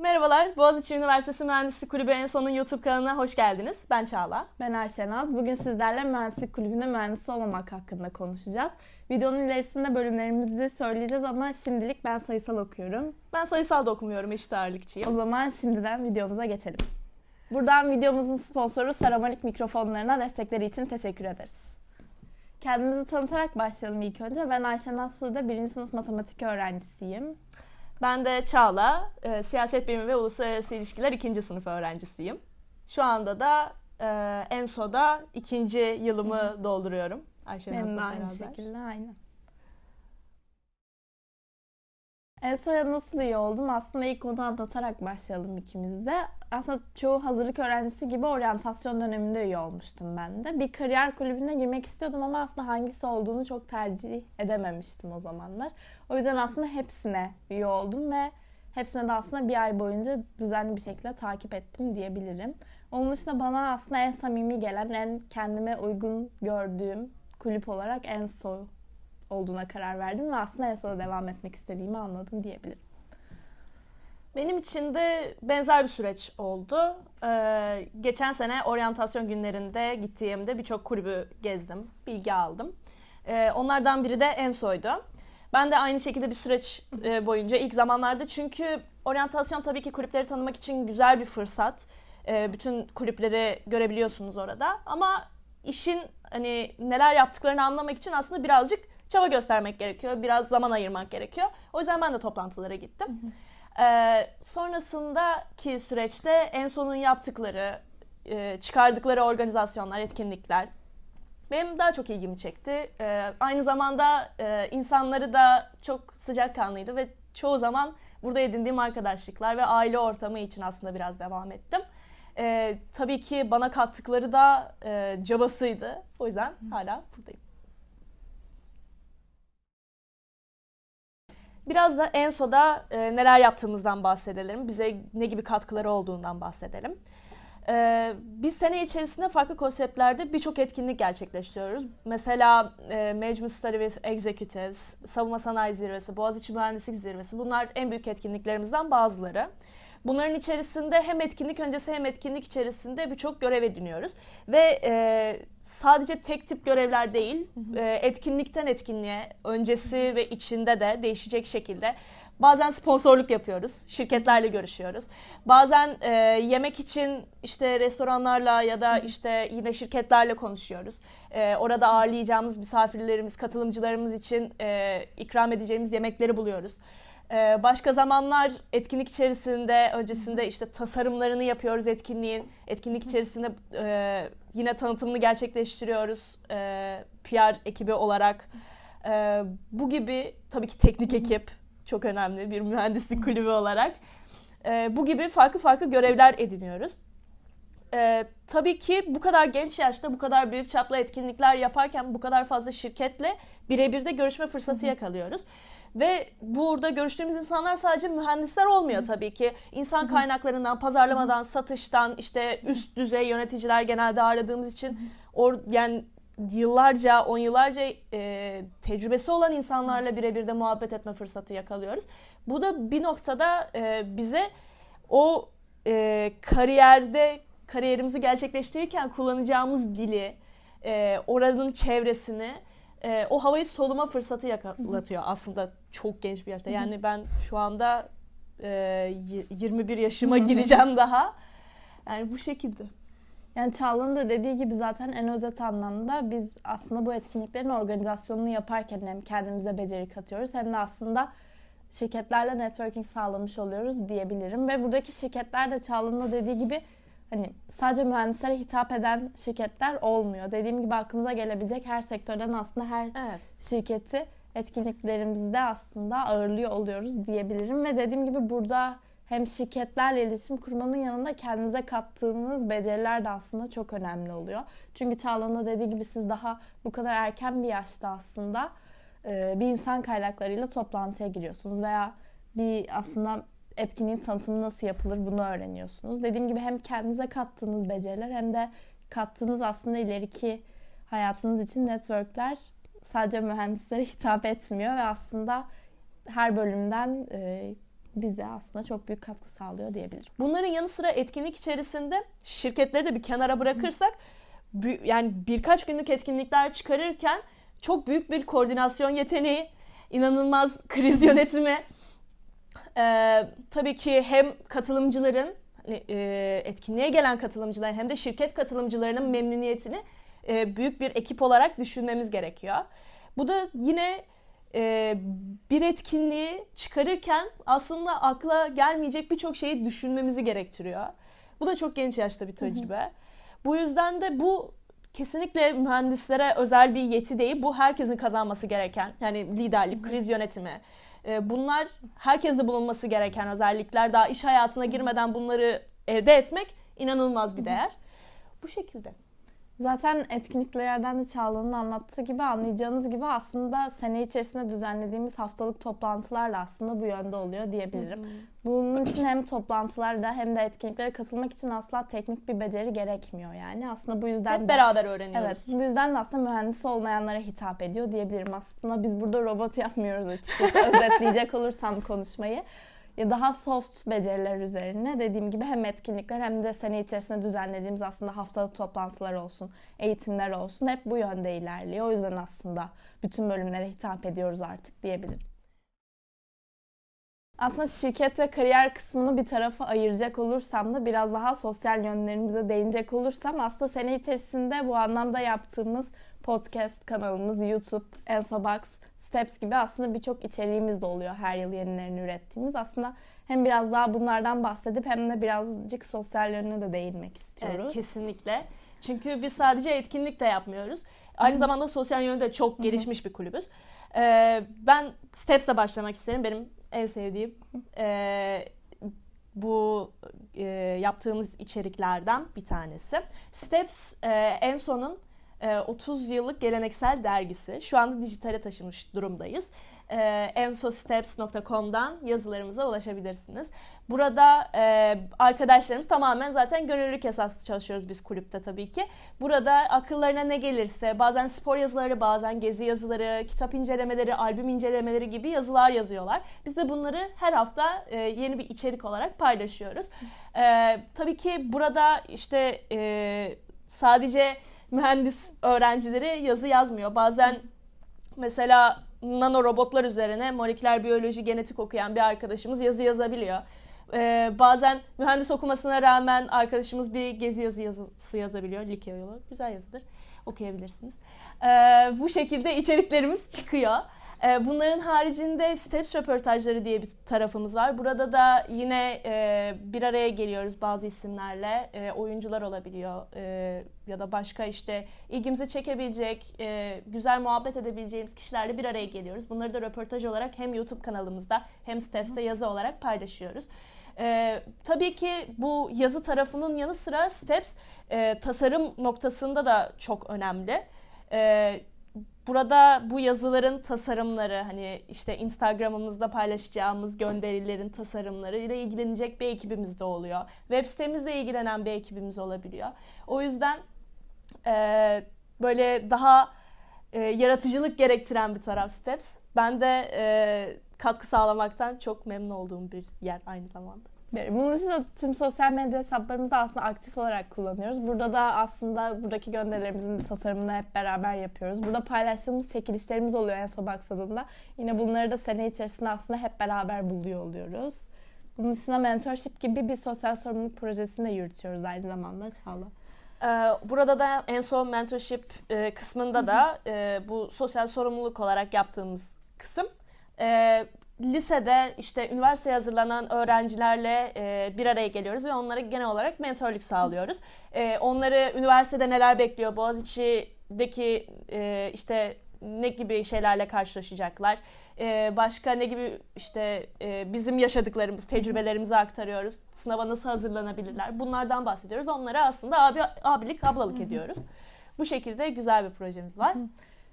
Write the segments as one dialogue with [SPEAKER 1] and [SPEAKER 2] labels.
[SPEAKER 1] Merhabalar, Boğaziçi Üniversitesi Mühendislik Kulübü en sonun YouTube kanalına hoş geldiniz. Ben Çağla.
[SPEAKER 2] Ben Ayşe Naz. Bugün sizlerle Mühendislik Kulübü'nde mühendis olmamak hakkında konuşacağız. Videonun ilerisinde bölümlerimizi söyleyeceğiz ama şimdilik ben sayısal okuyorum.
[SPEAKER 1] Ben sayısal da okumuyorum, eşit ağırlıkçıyım.
[SPEAKER 2] O zaman şimdiden videomuza geçelim. Buradan videomuzun sponsoru Saramanik mikrofonlarına destekleri için teşekkür ederiz. Kendimizi tanıtarak başlayalım ilk önce. Ben Ayşe Naz Sude, birinci sınıf matematik öğrencisiyim.
[SPEAKER 1] Ben de Çağla, e, siyaset bilimi ve uluslararası ilişkiler ikinci sınıf öğrencisiyim. Şu anda da e, Enso'da ikinci yılımı dolduruyorum. Ayşe
[SPEAKER 2] Benim de aynı
[SPEAKER 1] beraber.
[SPEAKER 2] şekilde, aynen. Enso'ya nasıl iyi oldum? Aslında ilk onu anlatarak başlayalım ikimiz de. Aslında çoğu hazırlık öğrencisi gibi oryantasyon döneminde üye olmuştum ben de. Bir kariyer kulübüne girmek istiyordum ama aslında hangisi olduğunu çok tercih edememiştim o zamanlar. O yüzden aslında hepsine üye oldum ve hepsine de aslında bir ay boyunca düzenli bir şekilde takip ettim diyebilirim. Onun dışında bana aslında en samimi gelen, en kendime uygun gördüğüm kulüp olarak Enso olduğuna karar verdim ve aslında Enso'da devam etmek istediğimi anladım diyebilirim.
[SPEAKER 1] Benim için de benzer bir süreç oldu. Ee, geçen sene oryantasyon günlerinde gittiğimde birçok kulübü gezdim, bilgi aldım. Ee, onlardan biri de Enso'ydu. Ben de aynı şekilde bir süreç e, boyunca ilk zamanlarda çünkü oryantasyon tabii ki kulüpleri tanımak için güzel bir fırsat. Ee, bütün kulüpleri görebiliyorsunuz orada ama işin hani neler yaptıklarını anlamak için aslında birazcık çaba göstermek gerekiyor. Biraz zaman ayırmak gerekiyor. O yüzden ben de toplantılara gittim. Ee, sonrasındaki süreçte en sonun yaptıkları, e, çıkardıkları organizasyonlar, etkinlikler benim daha çok ilgimi çekti. Ee, aynı zamanda e, insanları da çok sıcakkanlıydı ve çoğu zaman burada edindiğim arkadaşlıklar ve aile ortamı için aslında biraz devam ettim. Ee, tabii ki bana kattıkları da e, cabasıydı. O yüzden hala buradayım. Biraz da Enso'da e, neler yaptığımızdan bahsedelim. Bize ne gibi katkıları olduğundan bahsedelim. E, biz sene içerisinde farklı konseptlerde birçok etkinlik gerçekleştiriyoruz. Mesela e, Management Study with Executives, Savunma Sanayi Zirvesi, Boğaziçi Mühendislik Zirvesi bunlar en büyük etkinliklerimizden bazıları. Bunların içerisinde hem etkinlik öncesi hem etkinlik içerisinde birçok görev ediniyoruz. Ve e, sadece tek tip görevler değil, e, etkinlikten etkinliğe, öncesi ve içinde de değişecek şekilde Bazen sponsorluk yapıyoruz, şirketlerle görüşüyoruz. Bazen e, yemek için işte restoranlarla ya da işte yine şirketlerle konuşuyoruz. E, orada ağırlayacağımız misafirlerimiz, katılımcılarımız için e, ikram edeceğimiz yemekleri buluyoruz. E, başka zamanlar etkinlik içerisinde, öncesinde işte tasarımlarını yapıyoruz etkinliğin. Etkinlik içerisinde e, yine tanıtımını gerçekleştiriyoruz e, PR ekibi olarak. E, bu gibi tabii ki teknik ekip çok önemli bir mühendislik kulübü olarak. E, bu gibi farklı farklı görevler ediniyoruz. E, tabii ki bu kadar genç yaşta bu kadar büyük çaplı etkinlikler yaparken bu kadar fazla şirketle birebir de görüşme fırsatı yakalıyoruz. Ve burada görüştüğümüz insanlar sadece mühendisler olmuyor tabii ki. İnsan kaynaklarından, pazarlamadan, satıştan, işte üst düzey yöneticiler genelde aradığımız için or, yani yıllarca, on yıllarca e, tecrübesi olan insanlarla birebir de muhabbet etme fırsatı yakalıyoruz. Bu da bir noktada e, bize o e, kariyerde kariyerimizi gerçekleştirirken kullanacağımız dili, e, oranın çevresini, e, o havayı soluma fırsatı yakalatıyor aslında çok genç bir yaşta. Yani ben şu anda e, y- 21 yaşıma gireceğim daha. Yani bu şekilde.
[SPEAKER 2] Yani Çağla'nın da dediği gibi zaten en özet anlamda biz aslında bu etkinliklerin organizasyonunu yaparken hem kendimize beceri katıyoruz hem de aslında şirketlerle networking sağlamış oluyoruz diyebilirim. Ve buradaki şirketler de Çağla'nın da dediği gibi hani sadece mühendislere hitap eden şirketler olmuyor. Dediğim gibi aklınıza gelebilecek her sektörden aslında her
[SPEAKER 1] Evet.
[SPEAKER 2] şirketi etkinliklerimizde aslında ağırlıyor oluyoruz diyebilirim. Ve dediğim gibi burada hem şirketlerle iletişim kurmanın yanında kendinize kattığınız beceriler de aslında çok önemli oluyor. Çünkü Çağla'nın da dediği gibi siz daha bu kadar erken bir yaşta aslında bir insan kaynaklarıyla toplantıya giriyorsunuz veya bir aslında etkinliğin tanıtımı nasıl yapılır bunu öğreniyorsunuz. Dediğim gibi hem kendinize kattığınız beceriler hem de kattığınız aslında ileriki hayatınız için networkler sadece mühendislere hitap etmiyor ve aslında her bölümden e, bize aslında çok büyük katkı sağlıyor diyebilirim.
[SPEAKER 1] Bunların yanı sıra etkinlik içerisinde şirketleri de bir kenara bırakırsak yani birkaç günlük etkinlikler çıkarırken çok büyük bir koordinasyon yeteneği, inanılmaz kriz yönetimi, ee, tabii ki hem katılımcıların hani, e, etkinliğe gelen katılımcıların hem de şirket katılımcılarının memnuniyetini e, büyük bir ekip olarak düşünmemiz gerekiyor. Bu da yine e, bir etkinliği çıkarırken aslında akla gelmeyecek birçok şeyi düşünmemizi gerektiriyor. Bu da çok genç yaşta bir tecrübe. Bu yüzden de bu kesinlikle mühendislere özel bir yeti değil. Bu herkesin kazanması gereken yani liderlik, kriz yönetimi. E, bunlar herkeste bulunması gereken özellikler. Daha iş hayatına girmeden bunları elde etmek inanılmaz bir değer. Bu şekilde.
[SPEAKER 2] Zaten etkinliklerden de Çağla'nın anlattığı gibi anlayacağınız gibi aslında sene içerisinde düzenlediğimiz haftalık toplantılar da aslında bu yönde oluyor diyebilirim. Hı hı. Bunun için hem toplantılarda hem de etkinliklere katılmak için asla teknik bir beceri gerekmiyor yani. Aslında bu yüzden
[SPEAKER 1] Hep de, beraber öğreniyoruz.
[SPEAKER 2] Evet. Bu yüzden de aslında mühendis olmayanlara hitap ediyor diyebilirim. Aslında biz burada robot yapmıyoruz açıkçası. Özetleyecek olursam konuşmayı daha soft beceriler üzerine dediğim gibi hem etkinlikler hem de sene içerisinde düzenlediğimiz aslında haftalık toplantılar olsun, eğitimler olsun hep bu yönde ilerliyor. O yüzden aslında bütün bölümlere hitap ediyoruz artık diyebilirim. Aslında şirket ve kariyer kısmını bir tarafa ayıracak olursam da biraz daha sosyal yönlerimize değinecek olursam aslında sene içerisinde bu anlamda yaptığımız podcast kanalımız, YouTube, Ensobox, Steps gibi aslında birçok içeriğimiz de oluyor her yıl yenilerini ürettiğimiz. Aslında hem biraz daha bunlardan bahsedip hem de birazcık sosyal yönüne de değinmek istiyoruz.
[SPEAKER 1] Evet, kesinlikle. Çünkü biz sadece etkinlik de yapmıyoruz. Aynı Hı-hı. zamanda sosyal yönü de çok gelişmiş Hı-hı. bir kulübüz. Ee, ben Steps'le başlamak isterim. Benim en sevdiğim e, bu e, yaptığımız içeriklerden bir tanesi. Steps e, en sonun 30 yıllık geleneksel dergisi. Şu anda dijitale taşımış durumdayız. ensosteps.com'dan yazılarımıza ulaşabilirsiniz. Burada e, arkadaşlarımız tamamen zaten gönüllülük esaslı çalışıyoruz biz kulüpte tabii ki. Burada akıllarına ne gelirse bazen spor yazıları, bazen gezi yazıları, kitap incelemeleri, albüm incelemeleri gibi yazılar yazıyorlar. Biz de bunları her hafta e, yeni bir içerik olarak paylaşıyoruz. E, tabii ki burada işte e, sadece mühendis öğrencileri yazı yazmıyor. Bazen mesela nano robotlar üzerine moleküler biyoloji, genetik okuyan bir arkadaşımız yazı yazabiliyor. Ee, bazen mühendis okumasına rağmen arkadaşımız bir gezi yazı yazısı yazabiliyor. Likya yolu. Güzel yazıdır. Okuyabilirsiniz. Ee, bu şekilde içeriklerimiz çıkıyor. Ee, bunların haricinde Steps röportajları diye bir tarafımız var. Burada da yine e, bir araya geliyoruz bazı isimlerle. E, oyuncular olabiliyor e, ya da başka işte ilgimizi çekebilecek, güzel muhabbet edebileceğimiz kişilerle bir araya geliyoruz. Bunları da röportaj olarak hem YouTube kanalımızda hem Steps'te yazı olarak paylaşıyoruz. Ee, tabii ki bu yazı tarafının yanı sıra Steps e, tasarım noktasında da çok önemli. E, Burada bu yazıların tasarımları hani işte Instagram'ımızda paylaşacağımız gönderilerin tasarımları ile ilgilenecek bir ekibimiz de oluyor. Web sitemizle ilgilenen bir ekibimiz olabiliyor. O yüzden e, böyle daha e, yaratıcılık gerektiren bir taraf Steps. Ben de e, katkı sağlamaktan çok memnun olduğum bir yer aynı zamanda.
[SPEAKER 2] Bunun dışında tüm sosyal medya hesaplarımızı aslında aktif olarak kullanıyoruz. Burada da aslında buradaki gönderilerimizin tasarımını hep beraber yapıyoruz. Burada paylaştığımız çekilişlerimiz oluyor en son adında. Yine bunları da sene içerisinde aslında hep beraber buluyor oluyoruz. Bunun dışında mentorship gibi bir sosyal sorumluluk projesini de yürütüyoruz aynı zamanda Çağla.
[SPEAKER 1] Ee, burada da en son mentorship e, kısmında da e, bu sosyal sorumluluk olarak yaptığımız kısım e, lisede işte üniversiteye hazırlanan öğrencilerle e, bir araya geliyoruz ve onlara genel olarak mentorluk sağlıyoruz. E, onları üniversitede neler bekliyor, Boğaziçi'deki e, işte ne gibi şeylerle karşılaşacaklar, e, başka ne gibi işte e, bizim yaşadıklarımız, tecrübelerimizi aktarıyoruz, sınava nasıl hazırlanabilirler bunlardan bahsediyoruz. Onlara aslında abi, abilik, ablalık ediyoruz. Bu şekilde güzel bir projemiz var.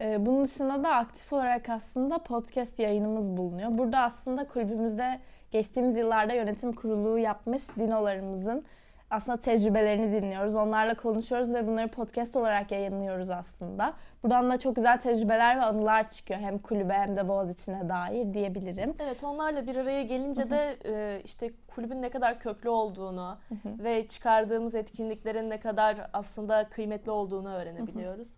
[SPEAKER 2] Ee, bunun dışında da aktif olarak aslında podcast yayınımız bulunuyor. Burada aslında kulübümüzde geçtiğimiz yıllarda yönetim kurulu yapmış dinolarımızın aslında tecrübelerini dinliyoruz. Onlarla konuşuyoruz ve bunları podcast olarak yayınlıyoruz aslında. Buradan da çok güzel tecrübeler ve anılar çıkıyor. Hem kulübe hem de Boğaziçi'ne dair diyebilirim.
[SPEAKER 1] Evet onlarla bir araya gelince de e, işte kulübün ne kadar köklü olduğunu ve çıkardığımız etkinliklerin ne kadar aslında kıymetli olduğunu öğrenebiliyoruz.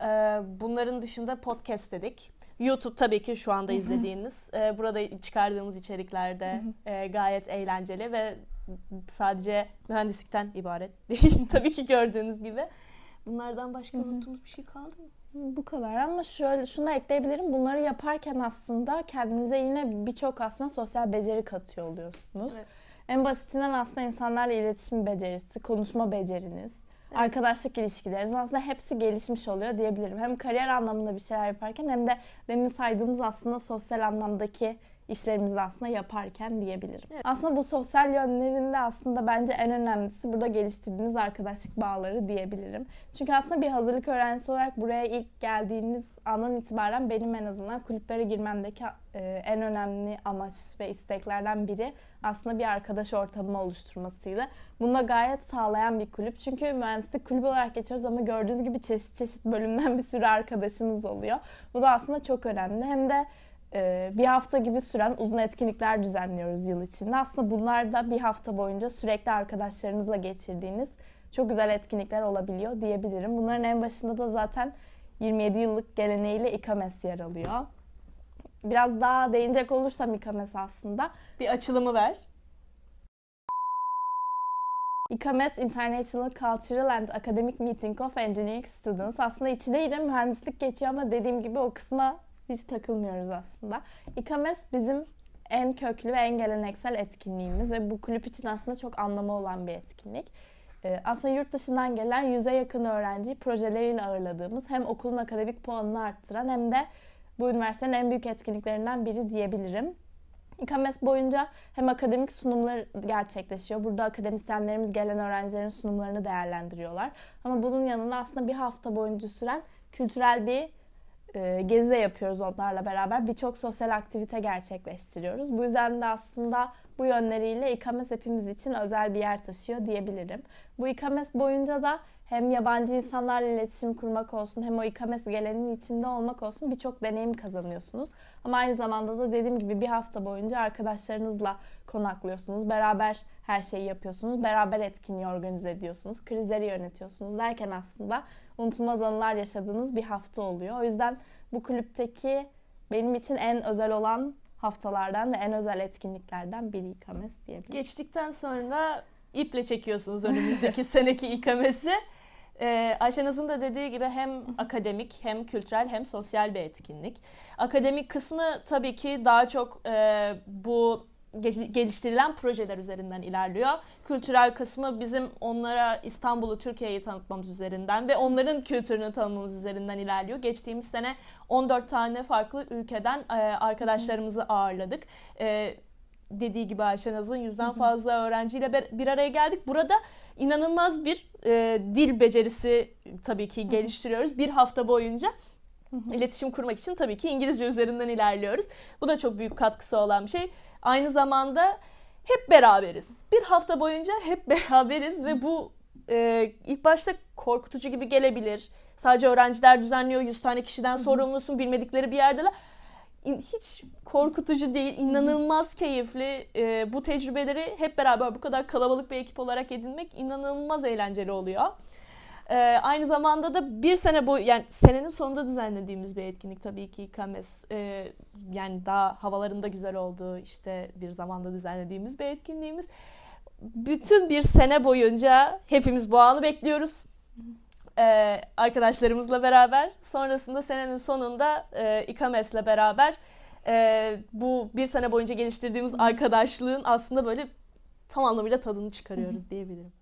[SPEAKER 1] E, bunların dışında podcast dedik. YouTube tabii ki şu anda izlediğiniz. e, burada çıkardığımız içeriklerde e, gayet eğlenceli ve sadece mühendislikten ibaret değil. tabii ki gördüğünüz gibi. Bunlardan başka unuttuğumuz bir şey kaldı mı?
[SPEAKER 2] Bu kadar ama şöyle şunu ekleyebilirim. Bunları yaparken aslında kendinize yine birçok aslında sosyal beceri katıyor oluyorsunuz.
[SPEAKER 1] Evet.
[SPEAKER 2] En basitinden aslında insanlarla iletişim becerisi, konuşma beceriniz,
[SPEAKER 1] Evet.
[SPEAKER 2] arkadaşlık ilişkileriniz aslında hepsi gelişmiş oluyor diyebilirim. Hem kariyer anlamında bir şeyler yaparken hem de demin saydığımız aslında sosyal anlamdaki işlerimizi aslında yaparken diyebilirim.
[SPEAKER 1] Evet.
[SPEAKER 2] Aslında bu sosyal yönlerinde aslında bence en önemlisi burada geliştirdiğiniz arkadaşlık bağları diyebilirim. Çünkü aslında bir hazırlık öğrencisi olarak buraya ilk geldiğiniz andan itibaren benim en azından kulüplere girmemdeki e, en önemli amaç ve isteklerden biri aslında bir arkadaş ortamı oluşturmasıydı. Bunu da gayet sağlayan bir kulüp. Çünkü mühendislik kulübü olarak geçiyoruz ama gördüğünüz gibi çeşit çeşit bölümden bir sürü arkadaşınız oluyor. Bu da aslında çok önemli. Hem de bir hafta gibi süren uzun etkinlikler düzenliyoruz yıl içinde. Aslında bunlar da bir hafta boyunca sürekli arkadaşlarınızla geçirdiğiniz çok güzel etkinlikler olabiliyor diyebilirim. Bunların en başında da zaten 27 yıllık geleneğiyle İKAMES yer alıyor. Biraz daha değinecek olursam İKAMES aslında.
[SPEAKER 1] Bir açılımı ver.
[SPEAKER 2] ICAMES International Cultural and Academic Meeting of Engineering Students. Aslında içinde yine mühendislik geçiyor ama dediğim gibi o kısma hiç takılmıyoruz aslında. ICAMES bizim en köklü ve en geleneksel etkinliğimiz ve bu kulüp için aslında çok anlamı olan bir etkinlik. Ee, aslında yurt dışından gelen yüze yakın öğrenciyi projeleriyle ağırladığımız hem okulun akademik puanını arttıran hem de bu üniversitenin en büyük etkinliklerinden biri diyebilirim. İKAMES boyunca hem akademik sunumlar gerçekleşiyor. Burada akademisyenlerimiz gelen öğrencilerin sunumlarını değerlendiriyorlar. Ama bunun yanında aslında bir hafta boyunca süren kültürel bir e, gezi de yapıyoruz onlarla beraber. Birçok sosyal aktivite gerçekleştiriyoruz. Bu yüzden de aslında bu yönleriyle İKAMES hepimiz için özel bir yer taşıyor diyebilirim. Bu İKAMES boyunca da hem yabancı insanlarla iletişim kurmak olsun hem o İKAMES geleneğinin içinde olmak olsun birçok deneyim kazanıyorsunuz. Ama aynı zamanda da dediğim gibi bir hafta boyunca arkadaşlarınızla konaklıyorsunuz. Beraber her şeyi yapıyorsunuz. Beraber etkinliği organize ediyorsunuz. Krizleri yönetiyorsunuz derken aslında unutulmaz anılar yaşadığınız bir hafta oluyor. O yüzden bu kulüpteki benim için en özel olan haftalardan ve en özel etkinliklerden biri İKAMES diyebilirim.
[SPEAKER 1] Geçtikten sonra iple çekiyorsunuz önümüzdeki seneki ikamesi. Ee, Ayşenaz'ın da dediği gibi hem akademik hem kültürel hem sosyal bir etkinlik. Akademik kısmı tabii ki daha çok e, bu gel- geliştirilen projeler üzerinden ilerliyor. Kültürel kısmı bizim onlara İstanbul'u, Türkiye'yi tanıtmamız üzerinden ve onların kültürünü tanımamız üzerinden ilerliyor. Geçtiğimiz sene 14 tane farklı ülkeden e, arkadaşlarımızı ağırladık. Dediği gibi Ayşenaz'ın yüzden fazla öğrenciyle bir araya geldik. Burada inanılmaz bir e, dil becerisi tabii ki geliştiriyoruz. Bir hafta boyunca iletişim kurmak için tabii ki İngilizce üzerinden ilerliyoruz. Bu da çok büyük katkısı olan bir şey. Aynı zamanda hep beraberiz. Bir hafta boyunca hep beraberiz ve bu e, ilk başta korkutucu gibi gelebilir. Sadece öğrenciler düzenliyor, 100 tane kişiden sorumlusun, bilmedikleri bir yerdeler. Hiç korkutucu değil, inanılmaz keyifli. E, bu tecrübeleri hep beraber bu kadar kalabalık bir ekip olarak edinmek inanılmaz eğlenceli oluyor. Ee, aynı zamanda da bir sene boyu yani senenin sonunda düzenlediğimiz bir etkinlik tabii ki KAMES Ee, yani daha havalarında güzel olduğu işte bir zamanda düzenlediğimiz bir etkinliğimiz. Bütün bir sene boyunca hepimiz bu anı bekliyoruz. Ee, arkadaşlarımızla beraber. Sonrasında senenin sonunda e, İKAMES'le beraber e, bu bir sene boyunca geliştirdiğimiz arkadaşlığın aslında böyle tam anlamıyla tadını çıkarıyoruz diyebilirim.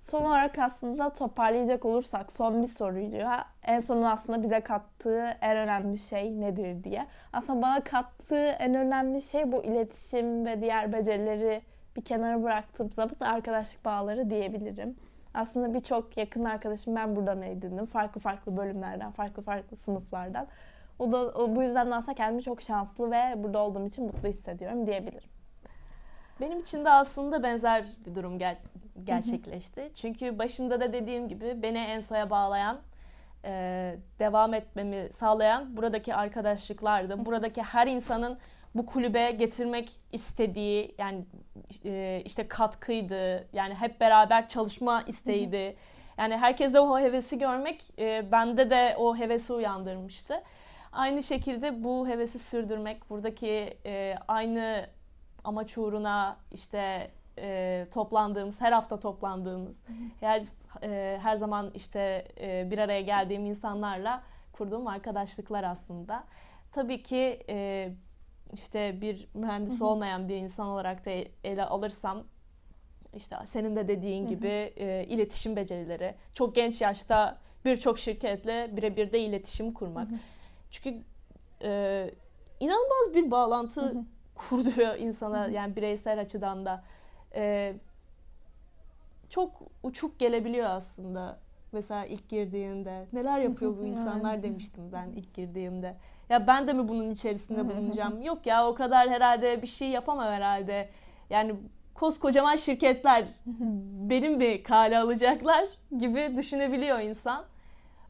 [SPEAKER 2] Son olarak aslında toparlayacak olursak son bir soruydu. En sonun aslında bize kattığı en önemli şey nedir diye. Aslında bana kattığı en önemli şey bu iletişim ve diğer becerileri bir kenara bıraktığım zaman arkadaşlık bağları diyebilirim. Aslında birçok yakın arkadaşım ben buradan edindim. Farklı farklı bölümlerden, farklı farklı sınıflardan. O da o, bu yüzden de aslında kendimi çok şanslı ve burada olduğum için mutlu hissediyorum diyebilirim.
[SPEAKER 1] Benim için de aslında benzer bir durum ger- gerçekleşti. Çünkü başında da dediğim gibi beni Enso'ya bağlayan, e, devam etmemi sağlayan buradaki arkadaşlıklardı. Buradaki her insanın bu kulübe getirmek istediği yani e, işte katkıydı. Yani hep beraber çalışma isteğiydi. Yani herkeste o hevesi görmek e, bende de o hevesi uyandırmıştı. Aynı şekilde bu hevesi sürdürmek, buradaki e, aynı amaç uğruna işte e, toplandığımız, her hafta toplandığımız, her e, her zaman işte e, bir araya geldiğim insanlarla kurduğum arkadaşlıklar aslında. Tabii ki e, işte bir mühendis olmayan bir insan olarak da ele alırsam işte senin de dediğin gibi e, iletişim becerileri. Çok genç yaşta birçok şirketle birebir de iletişim kurmak. Çünkü e, inanılmaz bir bağlantı kurduruyor insana yani bireysel açıdan da. E, çok uçuk gelebiliyor aslında. Mesela ilk girdiğinde neler yapıyor bu insanlar demiştim ben ilk girdiğimde. Ya ben de mi bunun içerisinde bulunacağım? Yok ya o kadar herhalde bir şey yapamam herhalde. Yani koskocaman şirketler benim mi kale alacaklar gibi düşünebiliyor insan.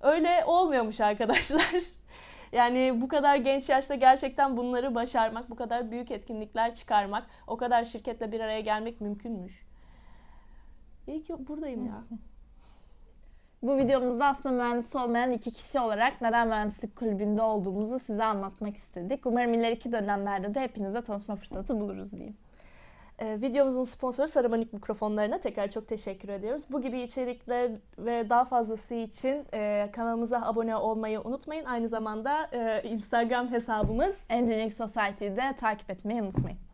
[SPEAKER 1] Öyle olmuyormuş arkadaşlar. Yani bu kadar genç yaşta gerçekten bunları başarmak, bu kadar büyük etkinlikler çıkarmak, o kadar şirketle bir araya gelmek mümkünmüş. İyi ki buradayım ya.
[SPEAKER 2] Bu videomuzda aslında mühendis olmayan iki kişi olarak neden mühendislik kulübünde olduğumuzu size anlatmak istedik. Umarım ileriki dönemlerde de hepinize tanışma fırsatı buluruz diyeyim.
[SPEAKER 1] Ee, videomuzun sponsoru Saramanik mikrofonlarına tekrar çok teşekkür ediyoruz. Bu gibi içerikler ve daha fazlası için e, kanalımıza abone olmayı unutmayın. Aynı zamanda e, Instagram hesabımız
[SPEAKER 2] Engineering Society'yi de takip etmeyi unutmayın.